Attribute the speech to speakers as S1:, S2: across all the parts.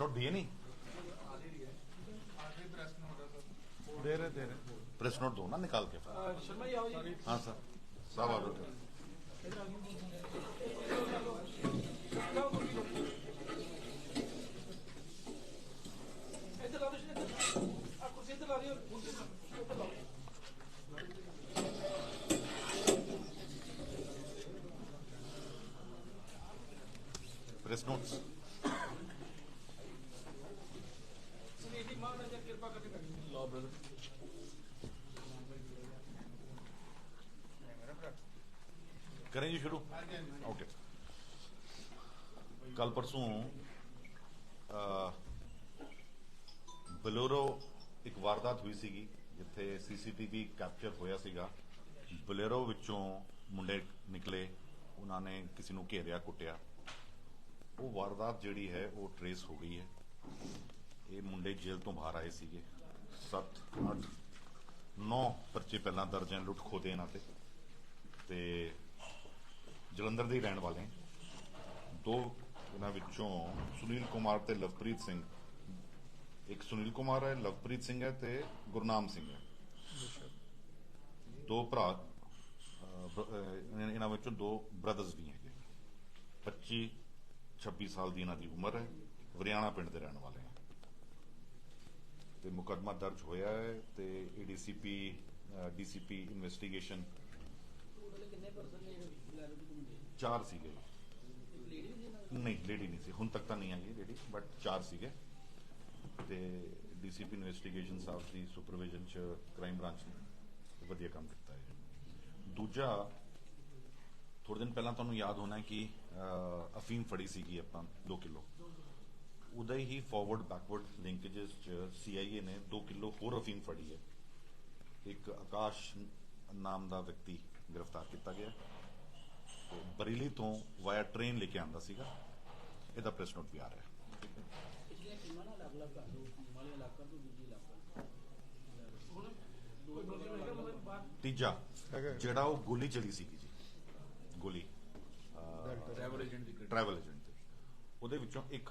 S1: Salute دیے نہیں۔ دے رہے دے رہے۔ پریس
S2: نوٹ دو
S1: نا نکال کے۔ ہاں سر، صاحب ਕਰੇ
S2: ਜੀ ਸ਼ੁਰੂ। ਓਕੇ ਕੱਲ ਪਰਸੋਂ ਬਲੋਰੋ ਇੱਕ ਵਾਰਦਾਤ ਹੋਈ ਸੀਗੀ, ਜਿੱਥੇ ਸੀਸੀਟੀਵੀ ਕੈਪਚਰ ਹੋਇਆ ਸੀਗਾ। ਬਲੇਰੋ ਵਿੱਚੋਂ ਮੁੰਡੇ ਨਿਕਲੇ, ਉਹਨਾਂ ਨੇ ਕਿਸੇ ਨੂੰ ਘੇਰਿਆ, ਕੁੱਟਿਆ। ਉਹ ਵਾਰਦਾਤ ਜਿਹੜੀ ਹੈ, ਉਹ ਟਰੇਸ ਹੋ ਗਈ ਹੈ। ਇਹ ਮੁੰਡੇ ਜੇਲ੍ਹ ਤੋਂ ਬਾਹਰ ਆਏ ਸੀਗੇ। 7 8 9 ਪਰਚੇ ਪਹਿਲਾਂ ਦਰਜ ਹਨ ਲੁੱਟ ਖੋਦੇ ਇਹਨਾਂ ਤੇ। ਤੇ ਜਲੰਧਰ ਦੇ ਹੀ ਰਹਿਣ ਵਾਲੇ ਦੋ ਇਹਨਾਂ ਵਿੱਚੋਂ ਸੁਨੀਲ ਕੁਮਾਰ ਤੇ ਲਵਪ੍ਰੀਤ ਸਿੰਘ। ਇੱਕ ਸੁਨੀਲ ਕੁਮਾਰ ਹੈ, ਲਵਪ੍ਰੀਤ ਸਿੰਘ ਹੈ ਤੇ ਗੁਰਨਾਮ ਸਿੰਘ ਹੈ। ਦੋ ਭਰਾ ਇਹਨਾਂ ਵਿੱਚੋਂ ਦੋ ਬ੍ਰਦਰਸ ਵੀ ਹੈਗੇ। 25 26 ਸਾਲ ਦੀ ਇਹਨਾਂ ਦੀ ਉਮਰ ਹੈ। ਵਰਿਆਣਾ ਪਿੰਡ ਦੇ ਰਹਿਣ ਵਾਲੇ ਹੈ ਤੇ ਮੁਕੱਦਮਾ ਦਰਜ ਹੋਇਆ ਹੈ ਤੇ ਏਡੀਸੀਪੀ ਡੀਸੀਪੀ ਇਨਵੈਸਟੀਗੇਸ਼ਨ ਚਾਰ ਸੀਗੇ। ਨਹੀਂ ਲੇਡੀ ਨਹੀਂ ਸੀ। ਹੁਣ ਤੱਕ ਤਾਂ ਨਹੀਂ ਆਈ ਲੇਡੀ ਬਟ ਚਾਰ ਸੀਗੇ। ਤੇ ਡੀਸੀਪੀ ਇਨਵੈਸਟੀਗੇਸ਼ਨ ਸਾਹਿਬ ਦੀ ਸੁਪਰਵਿਜ਼ਨ ਚ ਕ੍ਰਾਈਮ ਬ੍ਰਾਂਚ ਨੇ। ਵਧੀਆ ਕੰਮ ਕੀਤਾ ਹੈ ਦੂਜਾ ਥੋੜੇ ਦਿਨ ਪਹਿਲਾਂ ਤੁਹਾਨੂੰ ਯਾਦ ਹੋਣਾ ਕਿ ਅਫੀਮ ਫੜੀ ਸੀਗੀ ਆਪਾਂ 2 ਕਿਲੋ। ਉਹਦਾ ਹੀ ਫਾਰਵਰਡ ਬੈਕਵਰਡ ਲਿੰਕੇजेस ਚ ਸੀਆਈਏ ਨੇ 2 ਕਿਲੋ ਹੋਰ ਅਫੀਮ ਫੜੀ ਹੈ। ਇੱਕ ਆਕਾਸ਼ ਨਾਮ ਦਾ ਵਿਅਕਤੀ ਗ੍ਰਿਫਤਾਰ ਕੀਤਾ ਗਿਆ ਬਰੇਲੀ ਤੋਂ ਵਾਇਆ ਟ੍ਰੇਨ ਲੈ ਕੇ ਆਂਦਾ ਸੀਗਾ। ਇਹਦਾ ਪ੍ਰੈਸ ਨੋਟ ਵੀ ਆ ਰਿਹਾ। ਤੀਜਾ ਜਿਹੜਾ ਉਹ ਗੋਲੀ ਚਲੀ ਸੀਗੀ ਜੀ ਗੋਲੀ
S3: ਟਰੈਵਲ ਏਜੰਟ ਦੀ
S2: ਟਰੈਵਲ ਏਜੰਟ ਤੇ। ਉਹਦੇ ਵਿੱਚੋਂ ਇੱਕ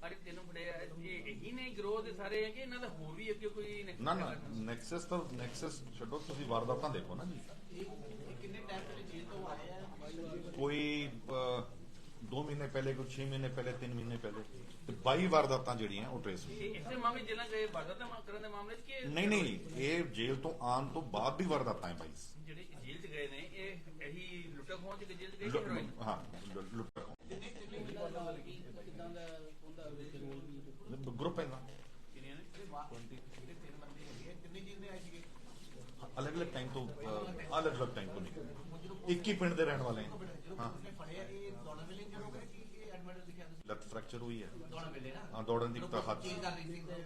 S3: ਅਰੇ ਤਿੰਨ ਫੜੇ ਆ ਇਹ ਇਹੀ ਨੇ ਗਰੋਹ ਦੇ ਸਾਰੇ ਹੈ ਕਿ ਇਹਨਾਂ ਦਾ ਹੋਰ ਵੀ ਅੱਗੇ ਕੋਈ
S2: ਨਾ ਨਾ? ਨੈਕਸਸ ਤਾਂ ਨੈਕਸਸ ਛੱਡੋ ਤੁਸੀਂ ਵਾਰਦਾਤਾਂ ਦੇਖੋ ਨਾ ਜੀ।
S4: ਕਿੰਨੇ ਟਾਈਮ ਪਹਿਲੇ ਜੇਲ੍ਹ ਤੋਂ ਆਏ ਆ?
S2: ਕੋਈ 2 ਮਹੀਨੇ ਪਹਿਲੇ ਕੋਈ 6 ਮਹੀਨੇ ਪਹਿਲੇ 3 ਮਹੀਨੇ ਪਹਿਲੇ ਤੇ 22 ਵਾਰਦਾਤਾਂ ਜਿਹੜੀਆਂ ਉਹ ਟ੍ਰੇਸ ਹੋਈਆਂ।
S3: ਇਸੇ ਮਾਮਲੇ ਜੇਲਾਂ ਗਏ ਵਾਰਦਾਤਾਂ ਕਰਨ ਦੇ ਮਾਮਲੇ 'ਚ ਕਿ
S2: ਨਹੀਂ ਨਹੀਂ ਇਹ ਜੇਲ੍ਹ ਤੋਂ ਆਉਣ ਤੋਂ ਬਾਅਦ ਦੀ ਵਾਰਦਾਤਾਂ ਹੈ 22
S3: ਜਿਹੜੇ ਜੇਲ੍ਹ 'ਚ ਗਏ ਨੇ ਇਹ ਇਹੀ ਲੁੱਟਾ ਖੋਹ 'ਚ ਜੇਲ੍ਹ 'ਚ ਗਏ
S2: ਹਾਂ ਲੁੱਟ
S4: ਕਿੰਨੇ ਕਿੰਨੇ ਕਿਦਾਂ ਦਾ ਕਿਦਾਂ ਦਾ ਉਹਦਾ ਵਿੱਚ ਰੋਲ ਵੀ
S2: ਗਰੁੱਪ
S4: ਇਹਨਾਂ
S2: ਅਲੱਗ ਅਲੱਗ ਟਾਈਮ ਤੋਂ ਫ੍ਰੈਕਚਰ ਹੋਈ ਹੈ। ਹਾਂ ਦੌੜਨ ਦੀ ਤਾਂ ਹੱਥ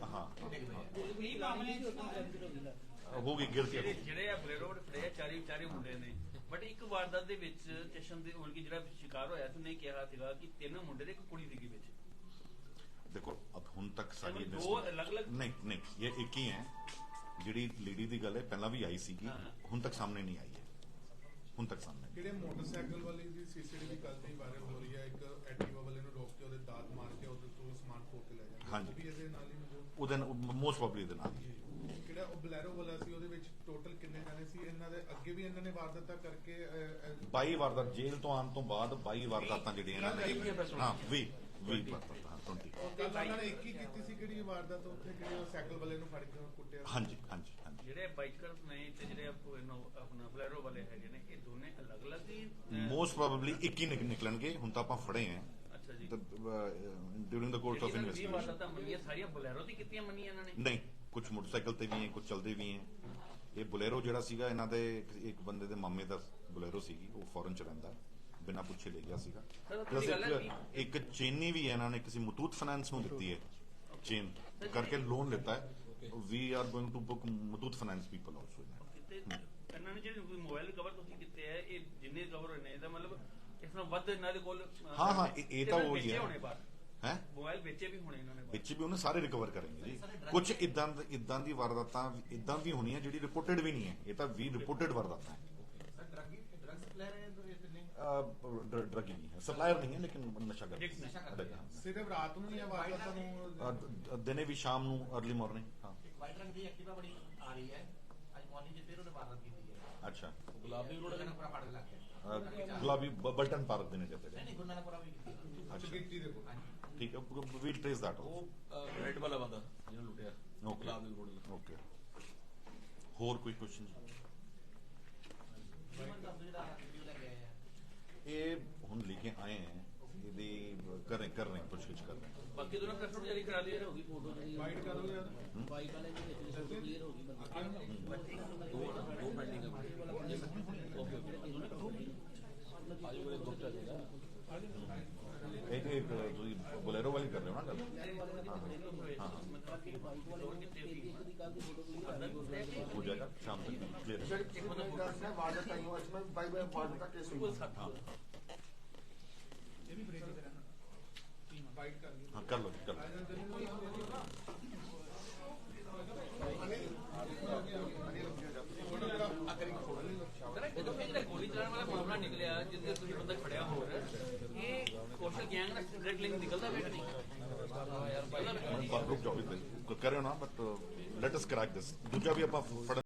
S2: ਹਾਂ। ਹੋ। ਗਈ ਗਿਰ ਕੇ।
S3: ਜਿਹੜੇ ਆ ਬਲੇਰੋਡ ਫੜੇ ਚਾਰੇ ਵਿਚਾਰੇ ਮੁੰਡੇ ਨੇ। ਬਟ ਇੱਕ ਵਾਰਦਾਤ ਦੇ ਵਿੱਚ ਚਸ਼ਨ ਦੇ ਹੋਣ ਕੀ ਜਿਹੜਾ ਸ਼ਿਕਾਰ ਹੋਇਆ ਤੇ ਨਹੀਂ ਕਿਹਾ ਸੀਗਾ ਕਿ ਤਿੰਨ ਮੁੰਡੇ ਦੇ ਇੱਕ ਕੁੜੀ ਸੀਗੀ ਵਿੱਚ।
S2: ਦੇਖੋ ਅਬ ਹੁਣ ਸਾਰੀ
S3: ਅਲੱਗ-ਅਲੱਗ-
S2: ਨਹੀਂ ਨਹੀਂ ਇਹ ਇੱਕ ਹੀ ਹੈ ਜਿਹੜੀ ਲੇਡੀ ਦੀ ਗੱਲ ਹੈ ਪਹਿਲਾਂ ਵੀ ਆਈ ਸੀਗੀ। ਹੁਣ ਤੱਕ ਸਾਹਮਣੇ ਨਹੀਂ ਆਈ ਹੈ ਹੁਣ ਤੱਕ ਸਾਹਮਣੇ।
S5: ਜਿਹੜੇ ਮੋਟਰਸਾਈਕਲ ਵਾਲੀ ਦੀ ਸੀਸੀਟੀਵੀ ਕੱਲ ਦੀ ਵਾਇਰਲ ਹੋ ਰਹੀ ਹੈ ਇੱਕ ਐਕਟਿਵਾ ਵਾਲੇ ਨੂੰ ਰੋਕ ਕੇ ਉਹਦੇ ਦਾਤ ਮਾਰ ਕੇ ਉਹਦੇ ਤੋਂ ਸਮਾਨ ਖੋਹ ਕੇ ਲੈ ਜਾਂਦੇ
S2: ਹਾਂਜੀ।
S5: ਵੀ ਇਹਦੇ ਨਾਲ ਹੀ ਮੌਜੂਦ
S2: ਉਹਦੇ ਮੋਸਟ ਪ੍ਰੋਬਬਲੀ ਦੇ ਨਾਲ।
S5: ਕਿਹੜਾ ਉਹ ਬਲੈਰੋ ਵਾਲਾ ਸੀ ਉਹਦੇ ਵਿੱਚ ਟੋਟਲ ਕਿੰਨੇ ਜਾਣੇ ਸੀ ਇਹਨਾਂ ਦੇ ਅੱਗੇ ਵੀ ਇਹਨਾਂ ਨੇ ਵਾਰਦਾਤਾਂ ਕਰਕੇ ਅਹ, ਅਹ,
S2: 22 ਵਾਰਦਾਤ ਜੇਲ੍ਹ ਤੋਂ ਆਉਣ ਤੋਂ ਬਾਅਦ 22 ਵਾਰਦਾਤਾਂ ਜਿਹੜੀਆਂ ਇਹਨਾਂ ਨੇ ਹਾਂ 20 20 ਵਾਰਦਾਤਾਂ ਹਾਂ। 20
S5: ਕੱਲ੍ਹ ਉਹਨਾਂ ਨੇ ਇੱਕ ਹੀ ਕੀਤੀ ਸੀ ਕਿਹੜੀ ਵਾਰਦਾਤ? ਉੱਥੇ ਕਿਹੜੇ ਉਹ ਸਾਈਕਲ ਵਾਲੇ ਨੂੰ ਫੜ ਕੇ ਕੁੱਟਿਆ?
S2: ਹਾਂਜੀ ਹਾਂਜੀ ਹਾਂਜੀ।
S3: ਜਿਹੜੇ ਬਾਈਕਰਸ ਨੇ ਤੇ ਜਿਹੜੇ ਆਪ- ਇਹਨੂੰ ਆਪਣਾ ਬਲੇਰੋ ਵਾਲੇ ਹੈਗੇ ਨੇ ਇਹ ਦੋਨੇ ਅਲੱਗ-ਅਲੱਗ ਹੀ ਅਹ,
S2: ਮੋਸਟ ਪ੍ਰੋਬਬਲੀ ਇੱਕ ਹੀ ਨਿਕ- ਨਿਕਲਣਗੇ। ਹੁਣ ਤਾਂ ਆਪਾਂ ਫੜੇ
S3: ਅੱਛਾ ਜੀ।
S2: During the course of investigation
S3: ਵਾਰਦਾਤਾਂ ਮੰਨੀਆਂ ਸਾਰੀਆਂ ਬਲੇਰੋ ਦੀ ਕੀਤੀਆਂ ਮੰਨੀਆਂ ਇਹਨਾਂ ਨੇ?
S2: ਨਹੀਂ ਕੁਝ ਮੋਟਰਸਾਈਕਲ ਤੇ ਵੀ ਹੈ ਕੁਝ ਚੱਲਦੇ ਵੀ ਹੈ। ਇਹ ਬੁਲੇਰੋ ਜਿਹੜਾ ਸੀਗਾ ਇਹਨਾਂ ਦੇ ਇੱਕ- ਇੱਕ ਬੰਦੇ ਦੇ ਮਾਮੇ ਦਾ ਬੁਲੇਰੋ ਸੀਗੀ ਉਹ ਫੋਰਨ ਚ ਰਹਿੰਦਾ। ਬਿਨਾਂ ਪੁੱਛੇ ਲੈ ਗਿਆ ਸੀਗਾ
S3: ਹੈ
S2: ਇੱਕ- ਇੱਕ ਚੇਨੀ ਵੀ ਹੈ ਇਹਨਾਂ ਨੇ ਕਿਸੇ ਮਤੂਤ ਫਾਈਨੈਂਸ ਨੂੰ ਦਿੱਤੀ ਹੈ ਚੇਨ ਕਰਕੇ ਲੋਨ ਲਿੱਤਾ ਹੈ we are going to book Muthoot Finance people also. in it.
S3: ਤੇ ਇਹਨਾਂ ਨੇ ਜਿਹੜੇ ਮੋਬਾਈਲ ਕਵਰ ਤੁਸੀਂ ਕੀਤੇ ਆ ਇਹ ਜਿੰਨੇ ਕਵਰ ਨੇ ਇਹਦਾ ਮਤਲਬ ਇਸ ਨਾਲ ਵੱਧ ਇਹਨਾਂ ਦੇ ਕੋਲ ਅਹ,
S2: ਹਾਂ, ਹਾਂ, ਇਹ- ਇਹ ਤਾਂ
S3: ਇਹਨਾਂ ਨੇ
S2: ਉਹੀ
S3: ਵੇਚੇ
S2: ਹੈ।
S3: ਹੋਣੇ ਬਾਹਰ
S2: ਹੈਂ
S3: ਮੋਬਾਈਲ ਵੇਚੇ ਵੀ ਹੋਣੇ ਇਹਨਾਂ ਨੇ ਬਾਹਰ।
S2: ਵਿੱਚ ਵੀ ਉਹਨੇ ਸਾਰੇ ਰਿਕਵਰ ਕਰਨਗੇ ਜੀ ਕੁਝ ਇਦਾਂ ਇਦਾਂ ਦੀ ਵਾਰਦਾਤਾਂ ਇਦਾਂ ਵੀ ਹੋਣੀਆਂ ਜਿਹੜੀ ਰਿਪੋਰਟਡ ਵੀ ਨਹੀਂ ਹੈ ਇਹ ਤਾਂ ਵੀ ਰਿਪੋਰਟਡ ਵਾਰਦਾਤਾਂ ਹੈ ਡਰਗ ਨਹੀਂ ਹੈ ਸਪਲਾਇਰ ਨਹੀਂ ਹੈ ਲੇਕਿਨ ਨਸ਼ਾ ਕਰ
S3: Addict ਨਸ਼ਾ
S2: Addict, ਹਾਂ।
S5: ਸਿਰਫ ਰਾਤ ਨੂੰ ਜਾਂ ਵਾਰਦਾਤਾਂ ਨੂੰ?
S2: ਦਿਨੇ ਵੀ ਸ਼ਾਮ ਨੂੰ अर्ਲੀ ਮਾਰਨਿੰਗ ਹਾਂ।
S6: ਵਾਈਟ ਰੰਗ ਦੀ ਐਕਟਿਵਾ ਬੜੀ ਆ ਰਹੀ ਹੈ। ਅੱਜ ਮਾਰਨਿੰਗ 'ਚ ਫਿਰ ਉਹਨੇ ਵਾਰਦਾਤ ਕੀਤੀ ਹੈ।
S2: ਅੱਛਾ।
S6: ਗੁਲਾਬੀ ਰੋਡ ਦਾ ਪੂਰਾ ਫੜ ਲੱਗ ਗਿਆ
S2: ਗੁਲਾਬੀ ਬਲਟਨ ਪਾਰਕ ਦੇ ਨੇ
S6: ਨਹੀਂ
S2: ਜਾਂਦੇ
S6: ਨਹੀਂ ਗੁਰਨਾਨਪੁਰਾ ਵੀ ਕੀਤੀ
S2: ਅੱਛਾ।
S5: ਚੁਗਿੱਟੀ ਦੇ ਕੋਲ
S6: ਹਾਂਜੀ।
S2: ਠੀਕ ਹੈ ਵੀ ਟ੍ਰੇਸ ਦੈਟ
S7: ਉਹ ਰੈਡ ਵਾਲਾ ਬੰਦਾ ਜਿਹਨੂੰ ਲੁੱਟਿਆ। ਗੁਲਾਬ ਦੇ ਰੋਡ
S2: ਓਕੇ ਹੋਰ ਕੋਈ ਕੁਐਸਚਨ
S6: ਜੀਵਨ ਦਾ ਜਿਹੜਾ ਵੀਡੀਓ ਲੈ ਕੇ ਆਏ ਆ
S2: ਇਹ ਹੁਣ ਲੈ ਕੇ ਆਏ ਹੈ ਇਹਦੀ ਕਰ ਰਹੇ ਕਰ ਰਹੇ ਹਾਂ, ਪੁੱਛਗਿੱਛ ਕਰ ਰਹੇ ਹਾਂ।
S3: ਬਾਕੀ ਦੋਨੋਂ ਪ੍ਰੈਸ ਨੋਟ ਜਾਰੀ ਕਰਾ ਲਈ
S4: ਹੋ ਗਈ ਫੋਟੋ ਜਿਹੜੀ
S5: ਵਾਈਟ ਕਰ ਲਓ ਯਾਰ
S4: ਬਾਈਕ ਵਾਲੇ ਦੇ ਵਿੱਚ ਫੋਟੋ ਕਲੀਅਰ ਹੋ ਗਈ ਬੰਦੇ
S7: ਦੋ ਪੈਂਡਿੰਗ ਹੈ ਆਜੋ ਮੇਰੇ ਦੋ ਚੱਲ ਜਾਏਗਾ
S2: ਇਹ ਇਹ ਤੁਸੀਂ ਬੋਲੇਰੋ ਵਾਲੀ ਕਰ ਰਹੇ ਹੋ ਨਾ ਗੱਲ ਹਾਂ ਹੋ ਜਾਏਗਾ ਸ਼ਾਮ ਤੱਕ ਕਲੀਅਰ
S5: ਵਾਈਟ ਕਰ ਲਈ
S2: ਹਾਂ ਕਰ ਲਓ ਜੀ, ਕਰ ਲਓ
S3: ਸਰ ਇਹ ਤਾਂ ਜਿਹੜਾ ਗੋਲੀ ਚਲਾਉਣ ਵਾਲਾ ਮਾਮਲਾ ਨਿਕਲਿਆ ਜਿੱਦੇ ਤੁਸੀਂ ਬੰਦਾ ਫੜਿਆ ਹੋਰ ਇਹ ਕੋਸ਼ਲ ਗੈਂਗ ਨਾਲ ਡਾਇਰੈਕਟ ਲਿੰਕ ਨਿਕਲਦਾ ਪਿਆ ਕਿ ਨਹੀਂ
S2: ਰੁਕ ਜਾਓ ਇੱਥੇ ਕਰ ਰਹੇ